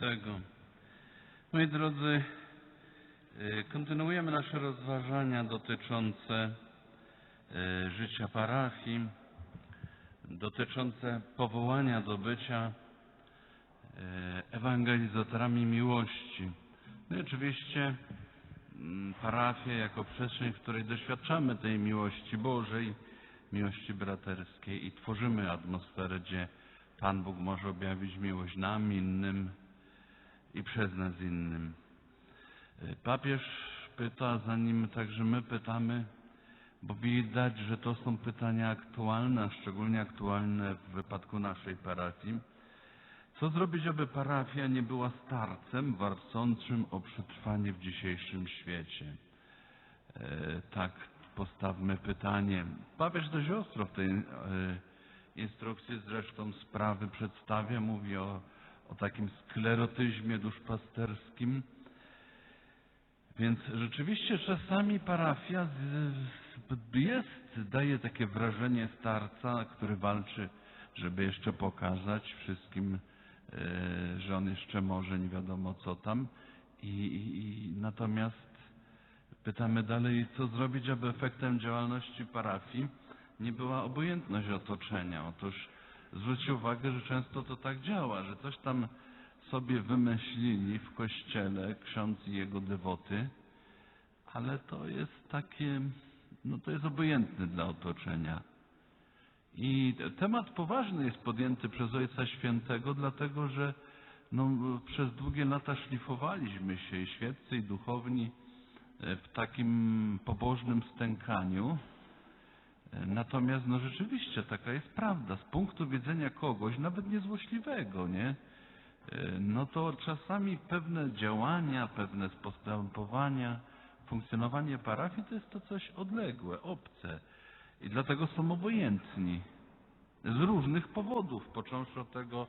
Świętego. Moi drodzy, y, kontynuujemy nasze rozważania dotyczące y, życia parafii, dotyczące powołania do bycia y, ewangelizatorami miłości. No i oczywiście mm, parafia jako przestrzeń, w której doświadczamy tej miłości Bożej, miłości braterskiej i tworzymy atmosferę, gdzie Pan Bóg może objawić miłość nam, innym i przez nas innym. Y, Papież pyta, zanim także my pytamy, bo widać, że to są pytania aktualne, a szczególnie aktualne w wypadku naszej parafii. Co zrobić, aby parafia nie była starcem walczącym o przetrwanie w dzisiejszym świecie? E, tak postawmy pytanie. Papież dość ostro w tej e, instrukcji zresztą sprawy przedstawia, mówi o, o takim sklerotyzmie duszpasterskim. Więc rzeczywiście czasami parafia jest, daje takie wrażenie starca, który walczy, żeby jeszcze pokazać wszystkim, e, że on jeszcze może, nie wiadomo co tam. I, i natomiast pytamy dalej, co zrobić, aby efektem działalności parafii nie była obojętność otoczenia. Otóż zwróćcie uwagę, że często to tak działa, że coś tam sobie wymyślili w kościele ksiądz i jego dewoty, ale to jest takie, no to jest obojętne dla otoczenia. I temat poważny jest podjęty przez Ojca Świętego, dlatego że no, przez długie lata szlifowaliśmy się i świeccy i duchowni e, w takim pobożnym stękaniu. Natomiast no rzeczywiście taka jest prawda. Z punktu widzenia kogoś, nawet niezłośliwego, nie? E, No to czasami pewne działania, pewne postępowania, funkcjonowanie parafii to jest to coś odległe, obce. I dlatego są obojętni. Z różnych powodów, począwszy od tego,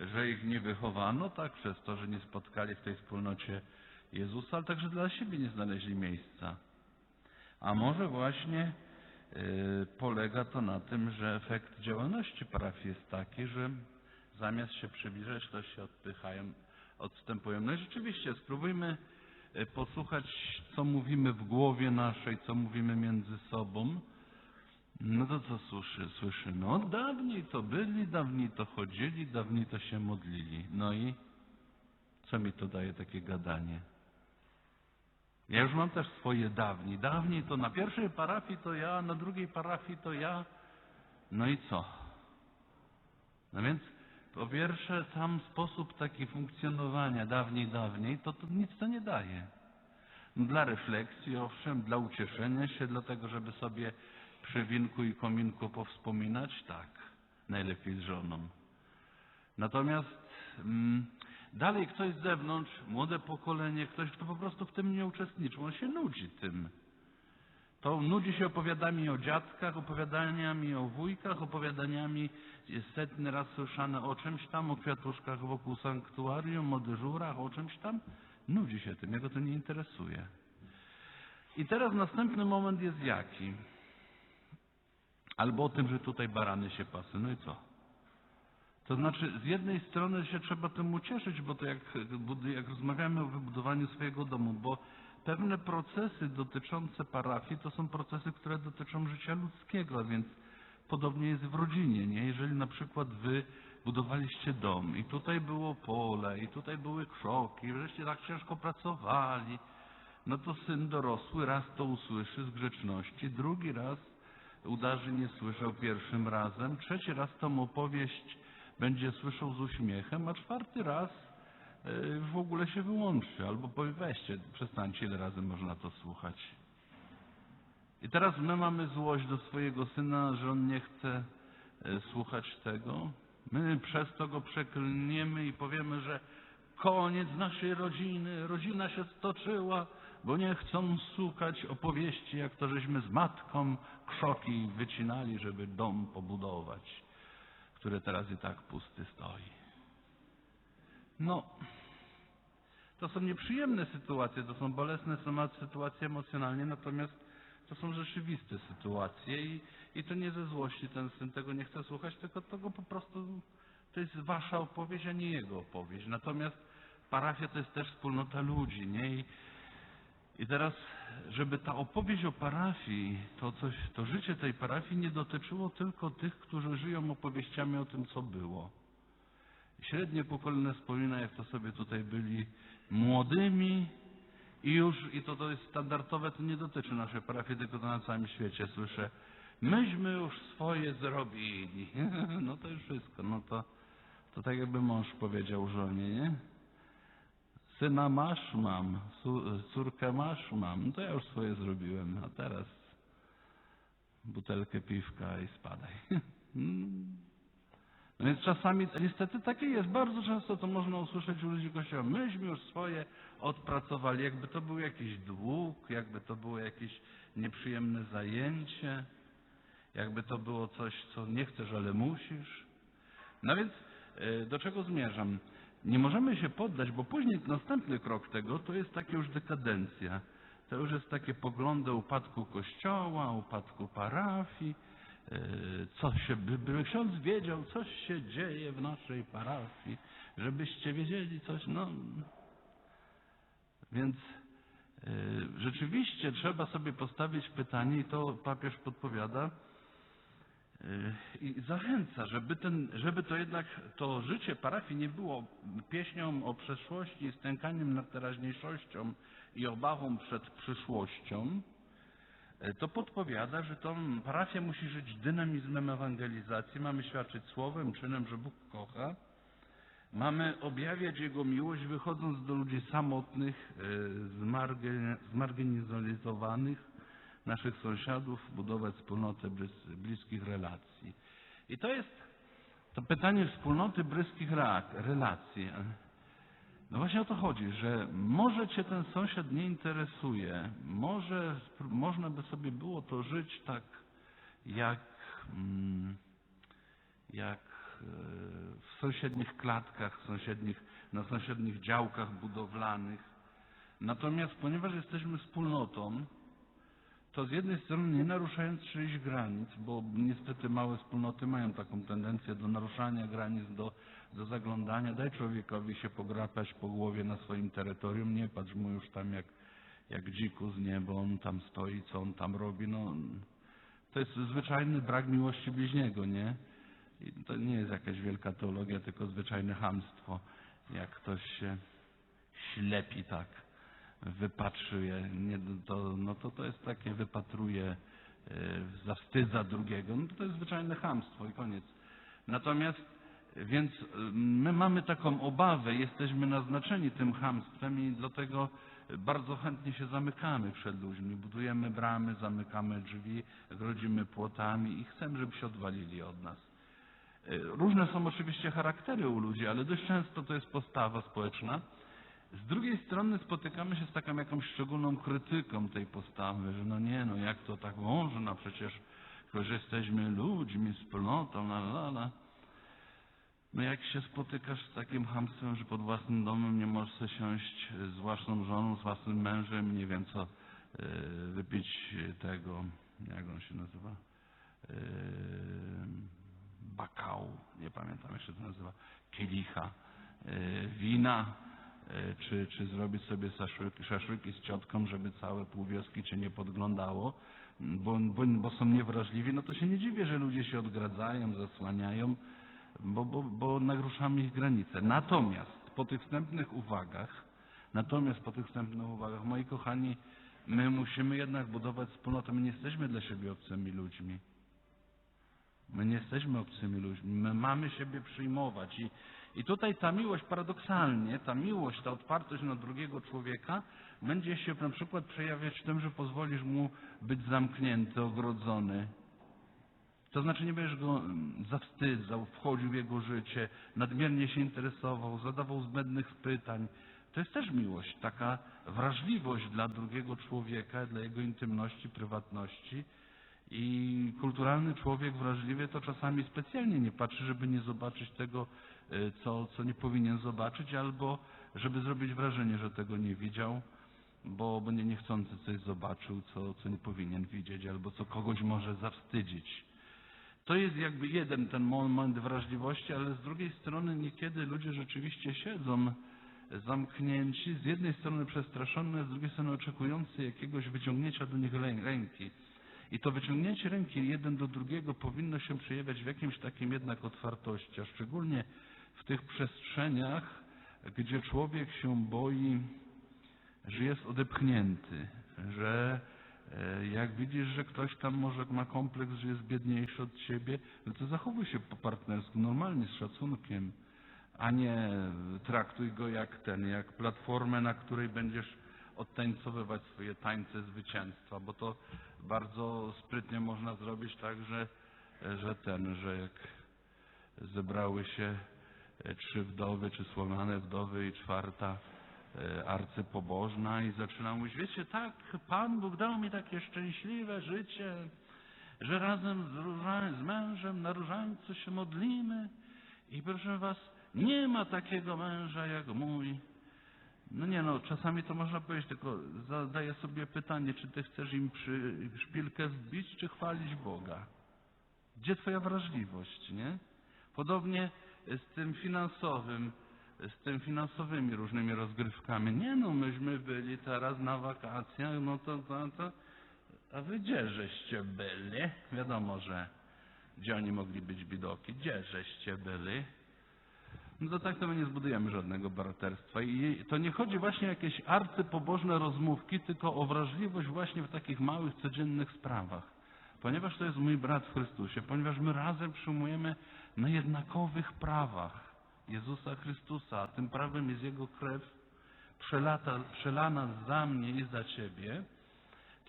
że ich nie wychowano, tak, przez to, że nie spotkali w tej wspólnocie Jezusa, ale także dla siebie nie znaleźli miejsca. A może właśnie polega to na tym, że efekt działalności parafii jest taki, że zamiast się przybliżać, to się odpychają, odstępują. No i rzeczywiście, spróbujmy y, posłuchać, co mówimy w głowie naszej, co mówimy między sobą. No to co słyszy, słyszymy? No dawniej to byli, dawniej to chodzili, dawniej to się modlili. No i co mi to daje takie gadanie? Ja już mam też swoje dawniej. Dawniej to na pierwszej parafii to ja, na drugiej parafii to ja. No i co? No więc po pierwsze sam sposób taki funkcjonowania dawniej, dawniej, to, to nic to nie daje. Dla refleksji, owszem, dla ucieszenia się, dlatego żeby sobie przy winku i kominku powspominać, tak, najlepiej z żoną. Natomiast mm, dalej ktoś z zewnątrz, młode pokolenie, ktoś, kto po prostu w tym nie uczestniczył, on się nudzi tym. To nudzi się opowiadaniami o dziadkach, opowiadaniami o wujkach, opowiadaniami setny raz słyszane o czymś tam, o kwiatuszkach wokół sanktuarium, o dyżurach, o czymś tam. Nudzi się tym, jego to nie interesuje. I teraz następny moment jest jaki? Albo o tym, że tutaj barany się pasy. No i co? To znaczy, z jednej strony się trzeba tym ucieszyć, bo to jak, jak rozmawiamy o wybudowaniu swojego domu, bo pewne procesy dotyczące parafii to są procesy, które dotyczą życia ludzkiego, a więc podobnie jest w rodzinie, nie? Jeżeli na przykład wy budowaliście dom i tutaj było pole, i tutaj były krzoki, i żeście tak ciężko pracowali, no to syn dorosły raz to usłyszy z grzeczności, drugi raz udarzy nie słyszał pierwszym razem, trzeci raz tą opowieść będzie słyszał z uśmiechem, a czwarty raz e, w ogóle się wyłączy, albo powie weźcie, przestańcie, ile razy można to słuchać. I teraz my mamy złość do swojego syna, że on nie chce e, słuchać tego. My przez to go przeklniemy i powiemy, że koniec naszej rodziny, rodzina się stoczyła, bo nie chcą słuchać opowieści, jak to żeśmy z matką krzoki wycinali, żeby dom pobudować, który teraz i tak pusty stoi. No, to są nieprzyjemne sytuacje, to są bolesne sytuacje emocjonalnie, natomiast to są rzeczywiste sytuacje i, i to nie ze złości ten syn tego nie chce słuchać, tylko tego po prostu to jest wasza opowieść, a nie jego opowieść. Natomiast parafia to jest też wspólnota ludzi, nie? I, i teraz, żeby ta opowieść o parafii, to, coś, to życie tej parafii nie dotyczyło tylko tych, którzy żyją opowieściami o tym, co było. Średnie pokolenie wspomina, jak to sobie tutaj byli młodymi i już, i to, to jest standardowe, to nie dotyczy naszej parafii, tylko to na całym świecie słyszę. Myśmy już swoje zrobili. No to już wszystko. No to, to tak jakby mąż powiedział żonie, nie? Syna masz, mam. Córkę masz, mam. No to ja już swoje zrobiłem. A teraz butelkę piwka i spadaj. No więc czasami niestety takie jest. Bardzo często to można usłyszeć u ludzi kościoła. Myśmy już swoje odpracowali. Jakby to był jakiś dług, jakby to było jakieś nieprzyjemne zajęcie, jakby to było coś, co nie chcesz, ale musisz. No więc e, do czego zmierzam? Nie możemy się poddać, bo później następny krok tego to jest taka już dekadencja. To już jest takie poglądy upadku kościoła, upadku parafii. e, Co się, by, ksiądz wiedział, coś się dzieje w naszej parafii, żebyście wiedzieli coś, no. Więc e, rzeczywiście trzeba sobie postawić pytanie i to papież podpowiada, i zachęca, żeby, ten, żeby to jednak to życie parafii nie było pieśnią o przeszłości, stękaniem nad teraźniejszością i obawą przed przyszłością, e, to podpowiada, że to parafia musi żyć dynamizmem ewangelizacji, mamy świadczyć słowem, czynem, że Bóg kocha, mamy objawiać Jego miłość wychodząc do ludzi samotnych, zmarge- zmarginalizowanych, naszych sąsiadów, budować wspólnotę blis- bliskich relacji. I to jest to pytanie wspólnoty bliskich relacji. No właśnie o to chodzi, że może cię ten sąsiad nie interesuje, może można by sobie było to żyć tak jak, mm, jak e, w sąsiednich klatkach, sąsiednich, na sąsiednich działkach budowlanych. Natomiast ponieważ jesteśmy wspólnotą, to z jednej strony nie naruszając czyichś granic, bo niestety małe wspólnoty mają taką tendencję do naruszania granic, do, do zaglądania. Daj człowiekowi się pograpać po głowie na swoim terytorium, nie patrz mu już tam jak, jak dziku z nieba, on tam stoi, co on tam robi. No, to jest zwyczajny brak miłości bliźniego, nie? I to nie jest jakaś wielka teologia, tylko zwyczajne chamstwo. Jak ktoś się ślepi tak wypatruje, nie, to, no to to jest takie wypatruje, e, zawstydza drugiego, no to jest zwyczajne chamstwo i koniec. Natomiast, więc e, my mamy taką obawę, jesteśmy naznaczeni tym chamstwem i dlatego bardzo chętnie się zamykamy przed ludźmi, budujemy bramy, zamykamy drzwi, grodzimy płotami i chcemy, żeby się odwalili od nas. E, Różne są oczywiście charaktery u ludzi, ale dość często to jest postawa społeczna. Z drugiej strony spotykamy się z taką jakąś szczególną krytyką tej postawy, że no nie, no jak to tak można, przecież tylko, że jesteśmy ludźmi, wspólnotą, la la la. No jak się spotykasz z takim hamstwem, że pod własnym domem nie możesz siąść z własną żoną, z własnym mężem, nie wiem co, e, wypić tego, jak on się nazywa, e, bakału, nie pamiętam jak się to nazywa, kielicha, e, wina, czy, czy zrobić sobie szaszłyki, szaszłyki z ciotką, żeby całe pół wioski cię nie podglądało, bo, bo, bo są niewrażliwi, no to się nie dziwię, że ludzie się odgradzają, zasłaniają, bo, bo, bo naruszamy ich granice. Natomiast po tych wstępnych uwagach, natomiast po tych wstępnych uwagach, moi kochani, my musimy jednak budować wspólnotę. My nie jesteśmy dla siebie obcymi ludźmi. My nie jesteśmy obcymi ludźmi. My mamy siebie przyjmować. I, I tutaj ta miłość, paradoksalnie, ta miłość, ta otwartość na drugiego człowieka będzie się na przykład przejawiać w tym, że pozwolisz mu być zamknięty, ogrodzony. To znaczy nie będziesz go mm, zawstydzał, wchodził w jego życie, nadmiernie się interesował, zadawał zbędnych pytań. To jest też miłość, taka wrażliwość dla drugiego człowieka, dla jego intymności, prywatności. I kulturalny człowiek wrażliwy to czasami specjalnie nie patrzy, żeby nie zobaczyć tego, co, co nie powinien zobaczyć, albo żeby zrobić wrażenie, że tego nie widział, bo, bo nie niechcący coś zobaczył, co, co nie powinien widzieć, albo co kogoś może zawstydzić. To jest jakby jeden ten moment wrażliwości, ale z drugiej strony niekiedy ludzie rzeczywiście siedzą zamknięci, z jednej strony przestraszone, z drugiej strony oczekujący jakiegoś wyciągnięcia do nich rę- ręki. I to wyciągnięcie ręki jeden do drugiego powinno się przejawiać w jakimś takim jednak otwartości, a szczególnie w tych przestrzeniach, gdzie człowiek się boi, że jest odepchnięty, że e, jak widzisz, że ktoś tam może ma kompleks, że jest biedniejszy od ciebie, no to zachowuj się po partnersku, normalnie, z szacunkiem, a nie traktuj go jak ten, jak platformę, na której będziesz odtańcowywać swoje tańce zwycięstwa, bo to bardzo sprytnie można zrobić tak, że, że ten, że jak zebrały się trzy wdowy, czy słomane wdowy i czwarta e, arcypobożna i zaczyna mówić, wiecie, tak, Pan Bóg dał mi takie szczęśliwe życie, że razem z, z mężem na różańcu się modlimy i proszę was, nie ma takiego męża jak mój. No nie no, czasami to można powiedzieć, tylko zadaję sobie pytanie, czy ty chcesz im przy, szpilkę wbić, czy chwalić Boga? Gdzie twoja wrażliwość, nie? Podobnie z tym finansowym, z tym finansowymi różnymi rozgrywkami. Nie no, myśmy byli teraz na wakacjach, no to, to, to a wy gdzie żeście byli? Wiadomo, że gdzie oni mogli być widoki, gdzie żeście byli? No to tak to my nie zbudujemy żadnego braterstwa. I to nie chodzi właśnie o jakieś arcypobożne rozmówki, tylko o wrażliwość właśnie w takich małych, codziennych sprawach. Ponieważ to jest mój brat w Chrystusie, ponieważ my razem przyjmujemy na jednakowych prawach Jezusa Chrystusa, a tym prawem jest Jego krew przelata, przelana za mnie i za Ciebie,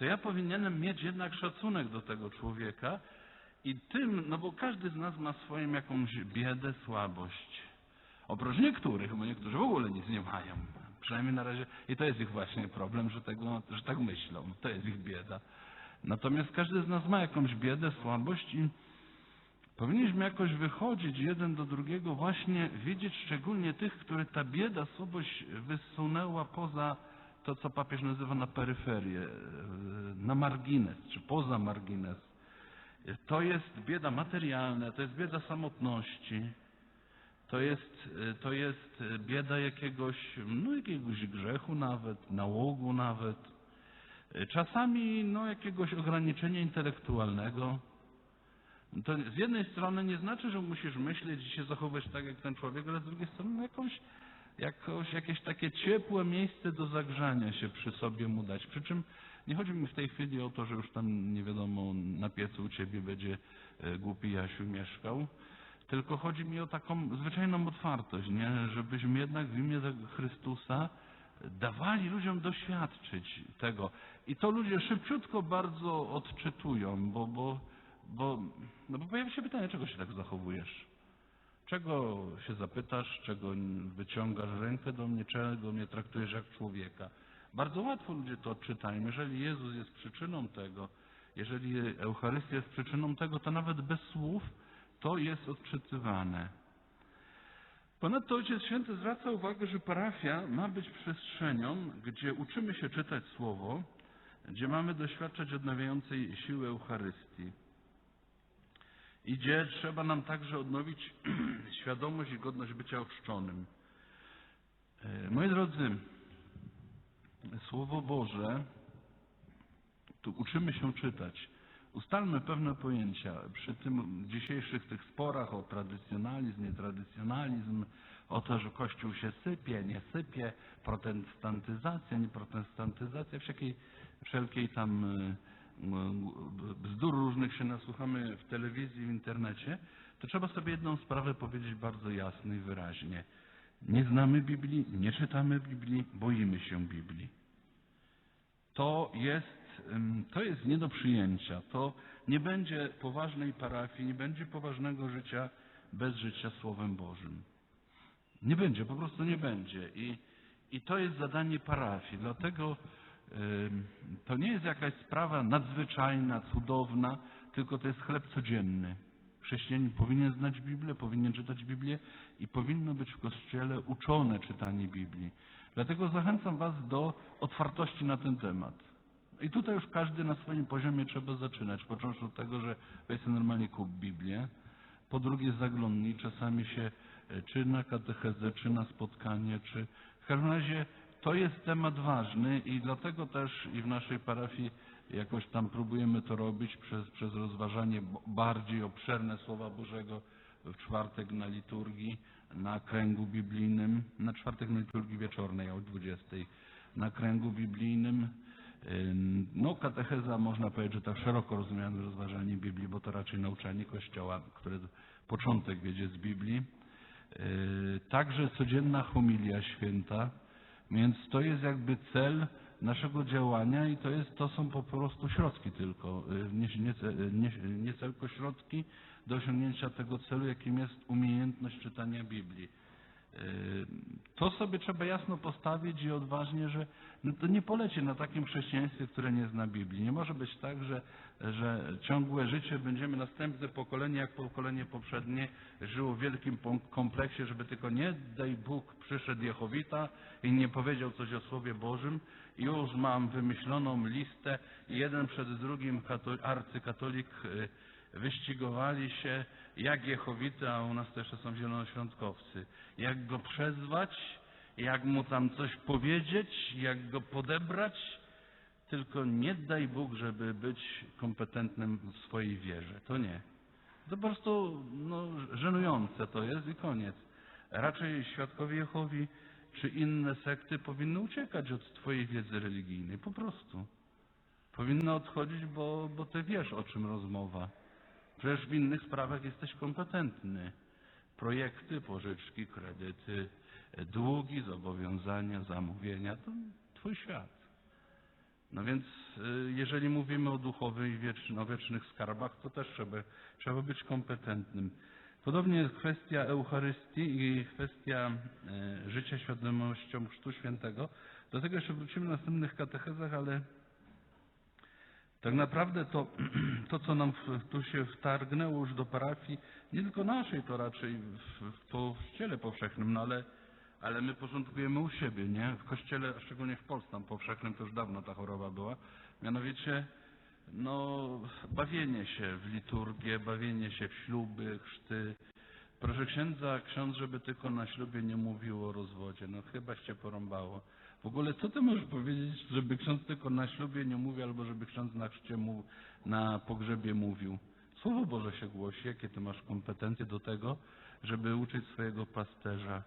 to ja powinienem mieć jednak szacunek do tego człowieka i tym, no bo każdy z nas ma swoją jakąś biedę, słabość. Oprócz niektórych, bo niektórzy w ogóle nic nie mają. Przynajmniej na razie. I to jest ich właśnie problem, że, tego, że tak myślą. To jest ich bieda. Natomiast każdy z nas ma jakąś biedę, słabość i powinniśmy jakoś wychodzić jeden do drugiego, właśnie widzieć szczególnie tych, które ta bieda, słabość wysunęła poza to, co papież nazywa na peryferię, e, na margines, czy poza margines. To jest bieda materialna, to jest bieda samotności, to jest, e, to jest bieda jakiegoś, no jakiegoś grzechu nawet, nałogu nawet, czasami no jakiegoś ograniczenia intelektualnego. To z jednej strony nie znaczy, że musisz myśleć i się zachować tak jak ten człowiek, ale z drugiej strony no jakąś, jakoś, jakieś takie ciepłe miejsce do zagrzania się przy sobie mu dać. Przy czym nie chodzi mi w tej chwili o to, że już tam nie wiadomo na piecu u ciebie będzie e, głupi Jasiu mieszkał, tylko chodzi mi o taką zwyczajną otwartość, nie? żebyśmy jednak w imię Chrystusa dawali ludziom doświadczyć tego. I to ludzie szybciutko bardzo odczytują, bo, bo, bo, no bo pojawia się pytanie, czego się tak zachowujesz? Czego się zapytasz, czego wyciągasz rękę do mnie, czego mnie traktujesz jak człowieka? Bardzo łatwo ludzie to odczytają. Jeżeli Jezus jest przyczyną tego, jeżeli Eucharystia jest przyczyną tego, to nawet bez słów to jest odczytywane. Ponadto Ojciec Święty zwraca uwagę, że parafia ma być przestrzenią, gdzie uczymy się czytać Słowo, gdzie mamy doświadczać odnawiającej siły Eucharystii. I gdzie trzeba nam także odnowić świadomość i godność bycia ochrzczonym. E, Moi drodzy, Słowo Boże, tu uczymy się czytać. Ustalmy pewne pojęcia przy tym dzisiejszych tych sporach o tradycjonalizm, nietradycjonalizm, o to, że Kościół się sypie, nie sypie, protestantyzacja, nie protestantyzacja, wszelkiej, wszelkiej tam y, bzdur różnych się nasłuchamy w telewizji, w internecie, to trzeba sobie jedną sprawę powiedzieć bardzo jasno i wyraźnie. Nie znamy Biblii, nie czytamy Biblii, boimy się Biblii. To jest, to jest nie do przyjęcia. To nie będzie poważnej parafii, nie będzie poważnego życia bez życia Słowem Bożym. Nie będzie, po prostu nie będzie. I, i to jest zadanie parafii. Dlatego ym, to nie jest jakaś sprawa nadzwyczajna, cudowna, tylko to jest chleb codzienny. Chrześcijanin powinien znać Biblię, powinien czytać Biblię i powinno być w Kościele uczone czytanie Biblii. Dlatego zachęcam Was do otwartości na ten temat. I tutaj już każdy na swoim poziomie trzeba zaczynać, począwszy od tego, że weź normalnie kup Biblię, po drugie zaglądnij, czasami się e, czy na katechezę, czy na spotkanie, czy każdym razie to jest temat ważny i dlatego też i w naszej parafii jakoś tam próbujemy to robić przez, przez rozważanie bardziej obszerne Słowa Bożego w czwartek na liturgii, na kręgu biblijnym, na czwartek na liturgii wieczornej o 20, na kręgu biblijnym. No, katecheza można powiedzieć, że tak szeroko rozumiane rozważanie Biblii, bo to raczej nauczanie Kościoła, które początek wiedzie z Biblii. Yy, Także codzienna homilia święta, więc to jest jakby cel naszego działania i to, jest, to są po prostu środki tylko, yy, nie, nie, nie, nie tylko środki do osiągnięcia tego celu, jakim jest umiejętność czytania Biblii. To sobie trzeba jasno postawić i odważnie, że no to nie poleci na takim chrześcijaństwie, które nie zna Biblii. Nie może być tak, że, że ciągłe życie będziemy następne pokolenie, jak pokolenie poprzednie, żyło w wielkim kompleksie, żeby tylko nie daj Bóg przyszedł Jehowita i nie powiedział coś o Słowie Bożym już mam wymyśloną listę jeden przed drugim kato- arcykatolik y, wyścigowali się jak Jehowity, a u nas też są zielonoświątkowcy. Jak go przezwać, jak mu tam coś powiedzieć, jak go podebrać, tylko nie daj Bóg, żeby być kompetentnym w swojej wierze. To nie. To po prostu no, żenujące to jest i koniec. Raczej świadkowie Jehowi czy inne sekty powinny uciekać od Twojej wiedzy religijnej. Po prostu. Powinny odchodzić, bo, bo Ty wiesz, o czym rozmowa. Przecież w innych sprawach jesteś kompetentny. Projekty, pożyczki, kredyty, długi, zobowiązania, zamówienia to Twój świat. No więc y, jeżeli mówimy o duchowych i wieczn- o wiecznych skarbach, to też trzeba, trzeba być kompetentnym. Podobnie jest kwestia Eucharystii i kwestia y, życia świadomością Chrztu Świętego. Do tego jeszcze wrócimy w następnych katechezach, ale tak naprawdę to, to co nam w, tu się wtargnęło już do parafii, nie tylko naszej, to raczej w, w kościele powszechnym, no ale, ale my porządkujemy u siebie, nie? W kościele, a szczególnie w Polsce tam powszechnym, to już dawno ta choroba była. Mianowicie, no, bawienie się w liturgię, bawienie się w śluby, chrzty. Proszę księdza, ksiądz, żeby tylko na ślubie nie mówił o rozwodzie. No chyba się porąbało. W ogóle co ty możesz powiedzieć, żeby ksiądz tylko na ślubie nie mówił, albo żeby ksiądz na chrzcie mu, na pogrzebie mówił? Słowo Boże się głosi. Jakie ty masz kompetencje do tego, żeby uczyć swojego pasterza,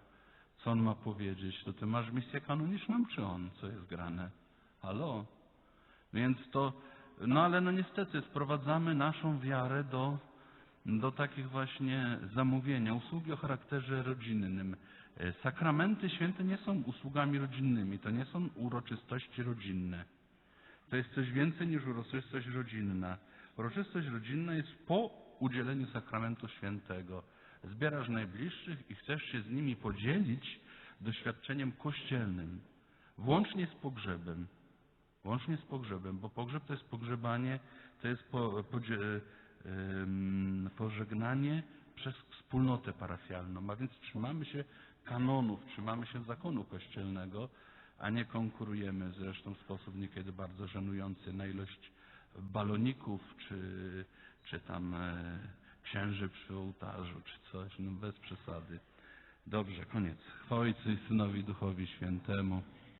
co on ma powiedzieć? To ty masz misję kanoniczną, czy on? Co jest grane? Halo? Więc to, no ale no niestety sprowadzamy naszą wiarę do, do takich właśnie zamówienia, usługi o charakterze rodzinnym. E, Sakramenty święte nie są usługami rodzinnymi, to nie są uroczystości rodzinne. To jest coś więcej niż uroczystość rodzinna. Uroczystość rodzinna jest po udzieleniu sakramentu świętego. Zbierasz najbliższych i chcesz się z nimi podzielić doświadczeniem kościelnym, włącznie z pogrzebem. Łącznie z pogrzebem, bo pogrzeb to jest pogrzebanie, to jest po, podzie, em, pożegnanie przez wspólnotę parafialną, a więc trzymamy się kanonów, trzymamy się zakonu kościelnego, a nie konkurujemy zresztą w sposób niekiedy bardzo żenujący na ilość baloników, czy, czy tam e, księży przy ołtarzu, czy coś, no bez przesady. Dobrze, koniec. Chwała Ojcu i Synowi Duchowi Świętemu.